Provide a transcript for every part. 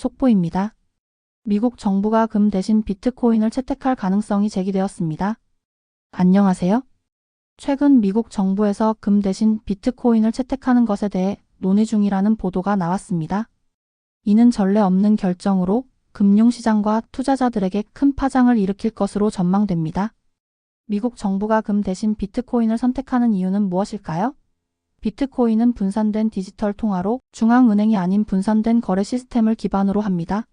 속보입니다. 미국 정부가 금 대신 비트코인을 채택할 가능성이 제기되었습니다. 안녕하세요. 최근 미국 정부에서 금 대신 비트코인을 채택하는 것에 대해 논의 중이라는 보도가 나왔습니다. 이는 전례 없는 결정으로 금융시장과 투자자들에게 큰 파장을 일으킬 것으로 전망됩니다. 미국 정부가 금 대신 비트코인을 선택하는 이유는 무엇일까요? 비트코인은 분산된 디지털 통화로 중앙은행이 아닌 분산된 거래 시스템을 기반으로 합니다.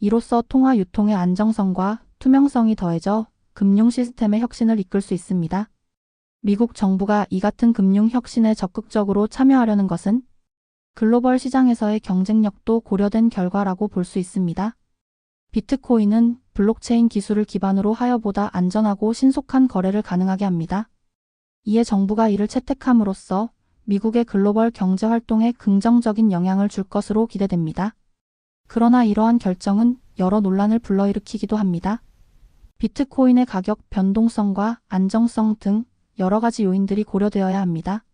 이로써 통화 유통의 안정성과 투명성이 더해져 금융 시스템의 혁신을 이끌 수 있습니다. 미국 정부가 이 같은 금융 혁신에 적극적으로 참여하려는 것은 글로벌 시장에서의 경쟁력도 고려된 결과라고 볼 수 있습니다. 비트코인은 블록체인 기술을 기반으로 하여 보다 안전하고 신속한 거래를 가능하게 합니다. 이에 정부가 이를 채택함으로써 미국의 글로벌 경제 활동에 긍정적인 영향을 줄 것으로 기대됩니다. 그러나 이러한 결정은 여러 논란을 불러일으키기도 합니다. 비트코인의 가격 변동성과 안정성 등 여러 가지 요인들이 고려되어야 합니다.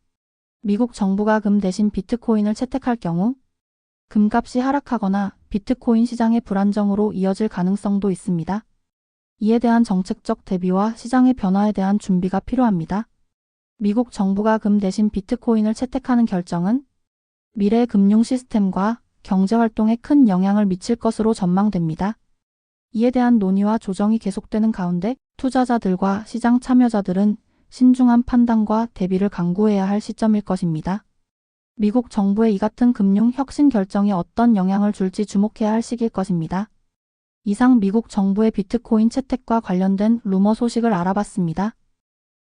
미국 정부가 금 대신 비트코인을 채택할 경우 금값이 하락하거나 비트코인 시장의 불안정으로 이어질 가능성도 있습니다. 이에 대한 정책적 대비와 시장의 변화에 대한 준비가 필요합니다. 미국 정부가 금 대신 비트코인을 채택하는 결정은 미래 금융 시스템과 경제 활동에 큰 영향을 미칠 것으로 전망됩니다. 이에 대한 논의와 조정이 계속되는 가운데 투자자들과 시장 참여자들은 신중한 판단과 대비를 강구해야 할 시점일 것입니다. 미국 정부의 이 같은 금융 혁신 결정이 어떤 영향을 줄지 주목해야 할 시기일 것입니다. 이상 미국 정부의 비트코인 채택과 관련된 루머 소식을 알아봤습니다.